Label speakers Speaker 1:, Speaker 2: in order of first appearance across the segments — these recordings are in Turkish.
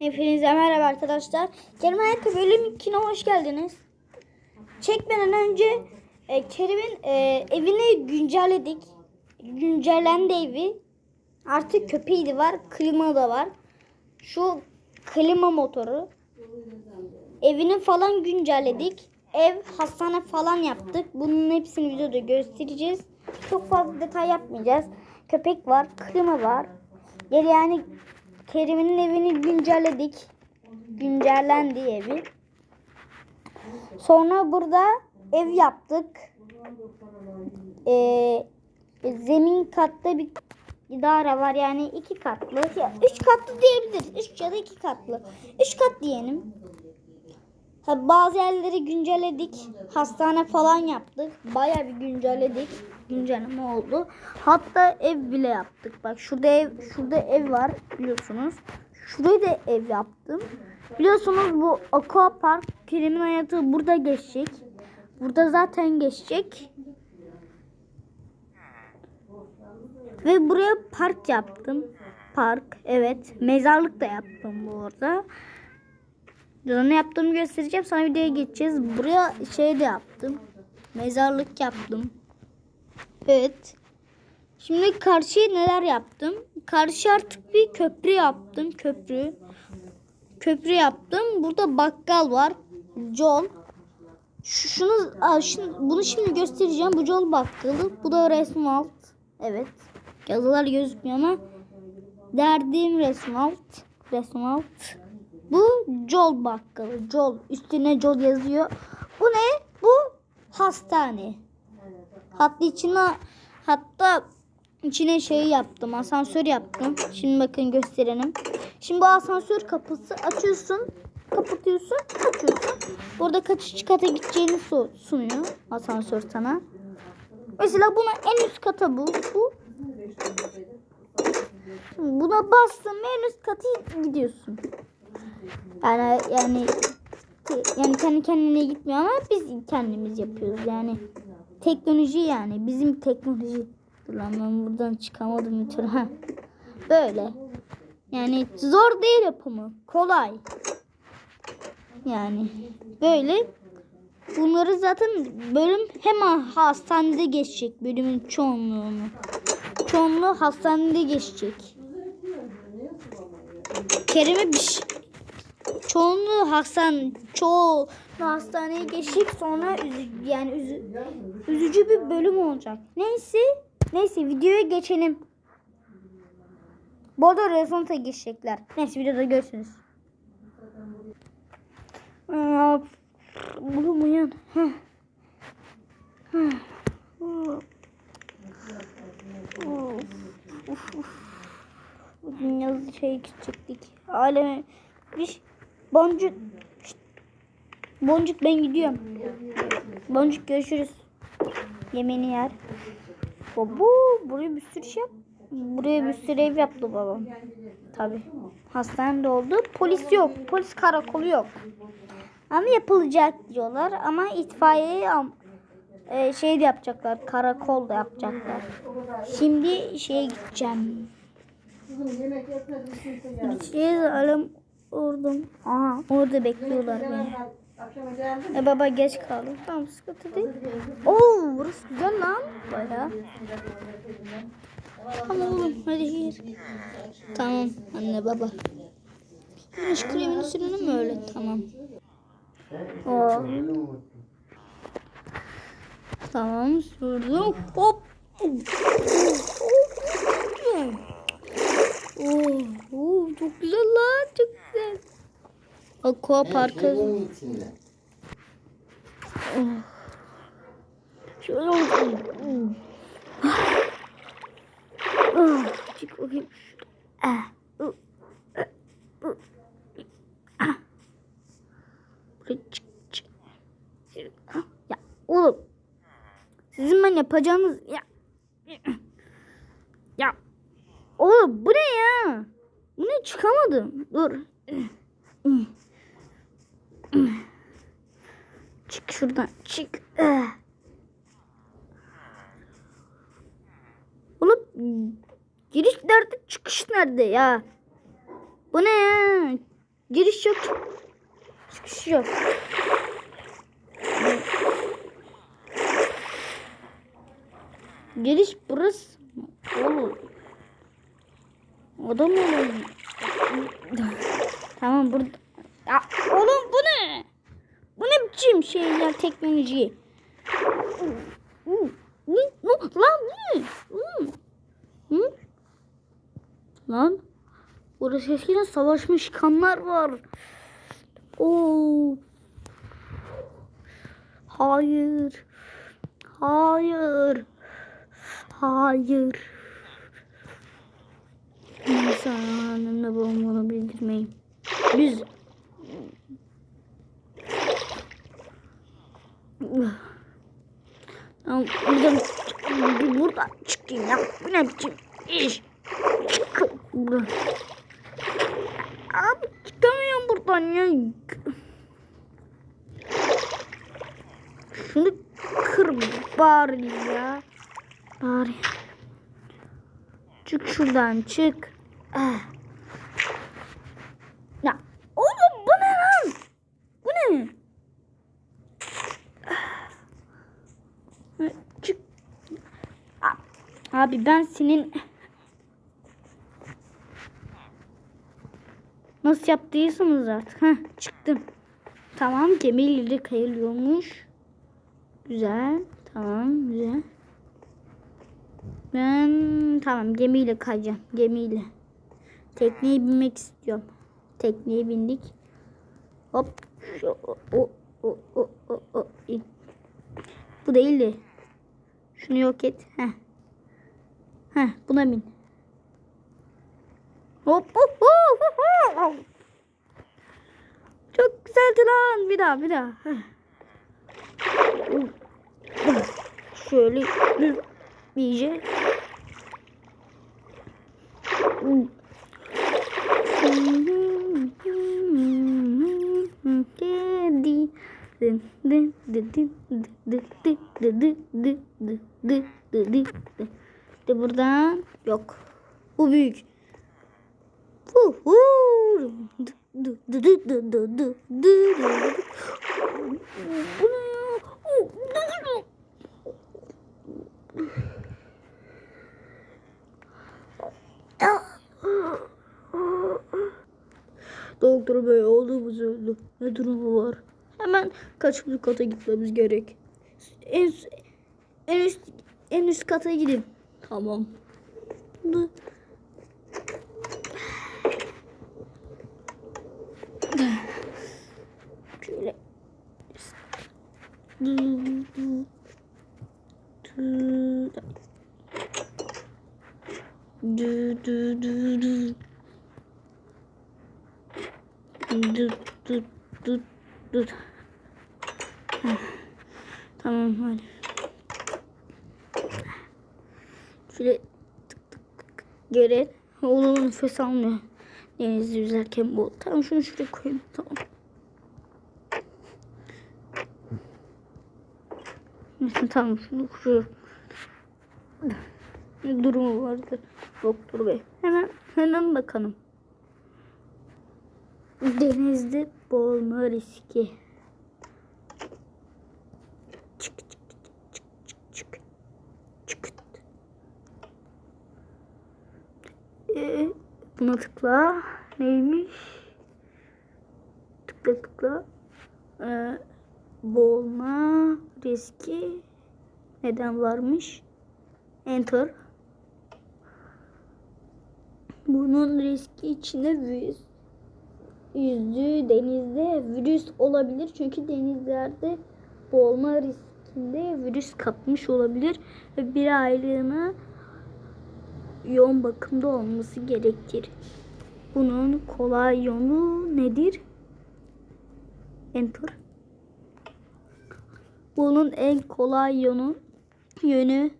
Speaker 1: Hepinize merhaba arkadaşlar. Kerim Hayatta bölüm 2'ne hoş geldiniz. Çekmeden önce e, Kerim'in e, evini güncelledik. Güncellendi evi. Artık köpeği de var, klima da var. Şu klima motoru. Evini falan güncelledik. Ev, hastane falan yaptık. Bunun hepsini videoda göstereceğiz. Çok fazla detay yapmayacağız. Köpek var, klima var. Geri yani Kerim'in evini güncelledik. Güncellendi evi. Sonra burada ev yaptık. Ee, zemin katta bir idare var yani iki katlı. Ya üç katlı diyebiliriz. Üç ya da iki katlı. Üç kat diyelim. Ha, bazı yerleri güncelledik. Hastane falan yaptık. Bayağı bir güncelledik. Güncelleme oldu. Hatta ev bile yaptık. Bak şurada ev, şurada ev var biliyorsunuz. Şuraya da ev yaptım. Biliyorsunuz bu aqua park Kerim'in hayatı burada geçecek. Burada zaten geçecek. Ve buraya park yaptım. Park evet. Mezarlık da yaptım bu arada. Ne yaptığımı göstereceğim. Sonra videoya geçeceğiz. Buraya şey de yaptım. Mezarlık yaptım. Evet. Şimdi karşıya neler yaptım? Karşı artık bir köprü yaptım. Köprü. Köprü yaptım. Burada bakkal var. Jol. Şu- Şunu, aa, şunu bunu şimdi göstereceğim. Bu Jol bakkalı. Bu da resim alt. Evet. Yazılar gözükmüyor ama derdiğim resim alt. Resim alt. Bu Jol bakkalı. Jol. Üstüne Jol yazıyor. Bu ne? Bu hastane. Hatta içine hatta içine şey yaptım. Asansör yaptım. Şimdi bakın gösterelim. Şimdi bu asansör kapısı açıyorsun. Kapatıyorsun. Açıyorsun. Burada kaçıncı kata gideceğini su- sunuyor asansör sana. Mesela buna en üst kata bu. Bu. Buna bastın en üst kata gidiyorsun. Yani yani yani kendi kendine gitmiyor ama biz kendimiz yapıyoruz yani. Teknoloji yani bizim teknoloji. Dur lan ben buradan çıkamadım bir türlü. Ha. Böyle. Yani zor değil yapımı. Kolay. Yani böyle. Bunları zaten bölüm hemen hastanede geçecek. Bölümün çoğunluğunu. Çoğunluğu hastanede geçecek. Kerem'e bir şey, çoğunluğu hastan çoğu hastaneye geçecek sonra üzü, yani üzü, üzücü bir bölüm olacak. Neyse neyse videoya geçelim. Bu arada Resonat'a geçecekler. Neyse videoda görürsünüz. Aa, Oğlum uyan. Heh. Heh. Of, of, of. Bugün yazı şey boncuk boncuk ben gidiyorum. Boncuk görüşürüz. Yemeğini yer. Baba buraya bir sürü şey. Buraya bir sürü ev yaptı babam. Tabi. Hastanede oldu. Polis yok. Polis karakolu yok. Ama yapılacak diyorlar. Ama itfaiye e, şey de yapacaklar. Karakol da yapacaklar. Şimdi şeye gideceğim. Gideceğiz alım ordum. Aha orada bekliyorlar beni. E baba geç kaldım. Tamam sıkıntı değil. Oo burası güzel lan. Baya. Tamam oğlum hadi gir. Tamam anne baba. Güneş kremini sürelim mi öyle? Tamam. Oo. Tamam sürdüm. Hop. Oo, oo, çok güzel lan çok güzel. Aqua Parkı.
Speaker 2: İçinde.
Speaker 1: Şöyle olsun. Çık bakayım. Buraya çık, çık. Ya oğlum. Sizin ben yapacağınız ya. Ya. Oğlum bu ne ya? Bu ne çıkamadım. Dur. Çık şuradan çık. Oğlum giriş nerede çıkış nerede ya? Bu ne ya? Giriş yok. Çıkış yok. Giriş burası. Oğlum. Adam oğlum. Tamam burada. Ya, oğlum bu ne? Bu ne biçim şey ya teknoloji? Lan? Hı? Lan burası eskiden savaşmış kanlar var. Oo. Hayır. Hayır. Hayır. Annemle babam onu bildirmeyin. Biz Tamam, buradan buradan çıkayım ya. Bu ne biçim iş? Çık buradan. Abi çıkamıyorum buradan ya. Şunu kır bari ya. Bari. Çık şuradan çık. Ah. Ya oğlum bu ne lan? Bu ne? Ah. Çık. A- Abi ben senin nasıl yaptıysanız artık. Heh, çıktım. Tamam gemiyle kayılıyormuş. Güzel. Tamam güzel. Ben tamam gemiyle kayacağım. Gemiyle. Tekneye binmek istiyorum. Tekneye bindik. Hop. Şu, o, o, o, o, o. Bu değildi. Şunu yok et. Heh. Heh buna bin. Hop hop hop hop, hop. Çok güzeldi lan. Bir daha bir daha. Şöyle düz iyice. De buradan yok. Bu büyük. Doktor bey olduğumuz öldü. Ne durumu var? Hemen kaçıncı kata gitmemiz gerek. En, en üst en üst kata gidin. Tamam. Şöyle. Dü dü dü. Dü dü dü dü. Heh. Tamam hadi. Şöyle tık tık tık göre. Oğlum nefes almıyor. Denizde yüzerken bu. Tamam şunu şuraya koyayım. Tamam. Neyse tamam şunu şuraya. Ne durumu vardı doktor bey? Hemen hemen bakalım. Denizde boğulma riski. Çık çık çık çık çık çık. çık. Ee, buna tıkla. Neymiş? Tıkla tıkla. Ee, boğulma riski neden varmış? Enter. Bunun riski içinde virüs yüzdüğü denizde virüs olabilir. Çünkü denizlerde boğulma riskinde virüs kapmış olabilir. Ve bir aylığına yoğun bakımda olması gerekir. Bunun kolay yolu nedir? Enter. Bunun en kolay yolu yönü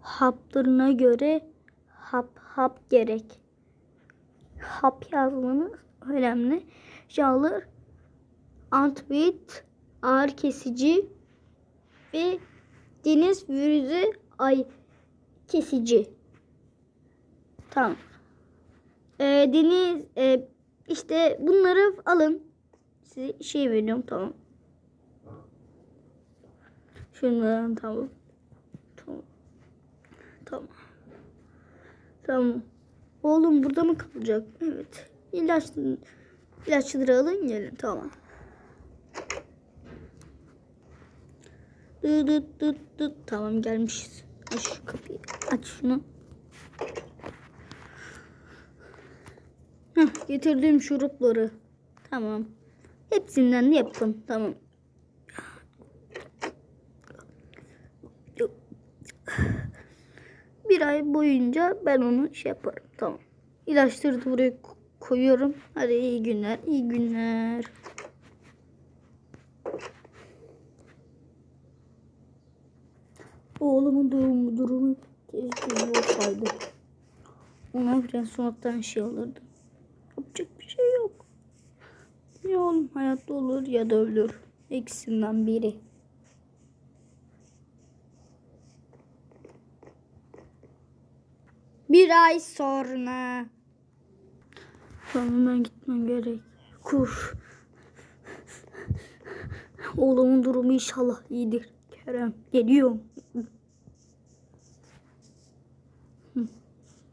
Speaker 1: haplarına göre hap hap gerek. Hap yazmanız önemli. Yağlar antivit ağır kesici ve deniz virüsü ay kesici. Tamam. e, deniz e, işte bunları alın. Size şey veriyorum tamam. Şunları tamam. Tamam. Tamam. Oğlum burada mı kalacak? Evet. İlaç, ilaçları alın gelin. Tamam. Dıt dıt dıt dıt. Tamam gelmişiz. Aç şu kapıyı. Aç şunu. Heh, getirdim şurupları. Tamam. Hepsinden de yapın. Tamam. Bir ay boyunca ben onu şey yaparım. Tamam. İlaçları da buraya ko- koyuyorum. Hadi iyi günler. iyi günler. Oğlumun durumu, durumu keşke olsaydı. Ona biraz sonradan şey alırdım. Yapacak bir şey yok. Ya oğlum hayatta olur ya da ölür. İkisinden biri. Bir ay sonra. Tamam ben gitmem gerek. Kur. Oğlumun durumu inşallah iyidir. Kerem geliyorum.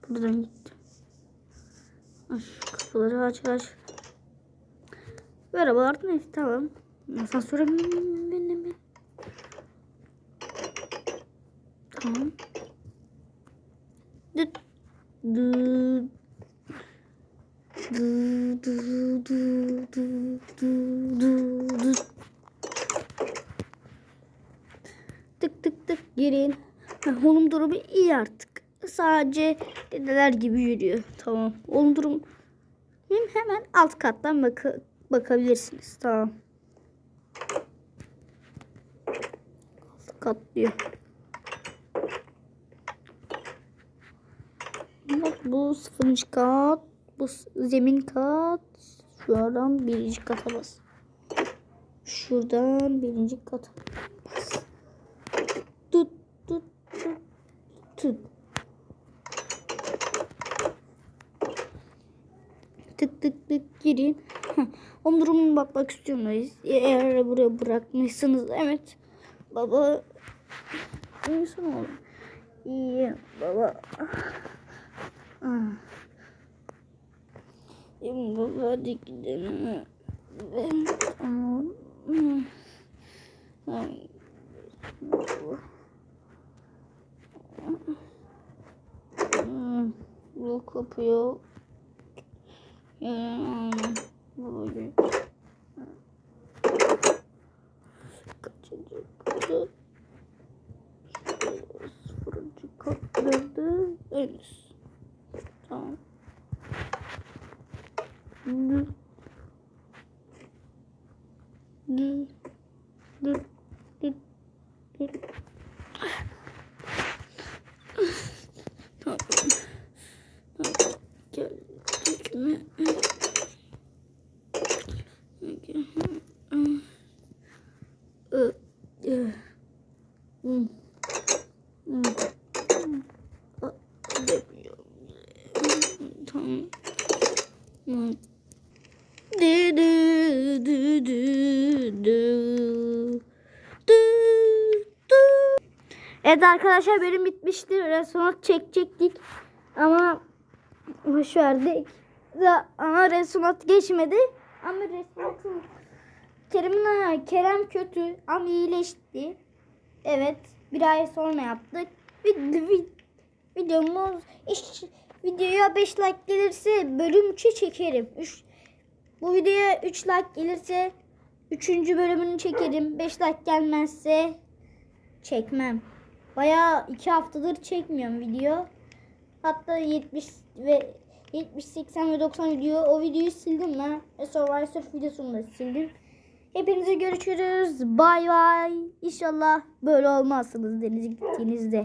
Speaker 1: Buradan gitti. Aç kapıları aç aç. Merhabalar neyse tamam. Asansöre bin bin. Tamam. Düt. Düt. Du, du. Tık tık tık girin. Ha, Oğlum durumu iyi artık. Sadece dedeler gibi yürüyor. Tamam. Oğlum durum hemen alt kattan baka- bakabilirsiniz. Tamam. Alt kat diyor. Bak bu sıfırıncı kat. Bu zemin kat. Şuradan birinci kata bas. Şuradan birinci kata tık tık girin. Heh, O durumuna bakmak istiyor muyuz? Eğer buraya bırakmışsınız evet. Baba. İyisin oğlum. İyi baba. Ah. Şimdi baba hadi gidelim. Hmm. Bu kapıyı yani böyle kaçıncı katı sıfırıncı katlarda. Tamam. Dı. Dı. Dı. Dı. Dı. Tamam. Tamam. Geldik mi? Ö- ö. Hı. Hı. Hı. Demiyorum. Tamam. Hı. Dü dü dü dü dü. Dü dü. Evet arkadaşlar benim bitmişti. Restoran çekecektik. Ama boş verdik. Ama restoran geçmedi. Ama restoranın Kerem'in Kerem kötü ama iyileşti. Evet bir ay sonra yaptık. Vid- vid- videomuz videoya 5 like gelirse bölüm 3'e çekerim. Üç, bu videoya 3 like gelirse 3. bölümünü çekerim. 5 like gelmezse çekmem. Bayağı 2 haftadır çekmiyorum video. Hatta 70 ve 70, 80 ve 90 video o videoyu sildim ben. Ve Survivor videosunu da sildim. Hepinize görüşürüz. Bay bay. İnşallah böyle olmazsınız denize gittiğinizde.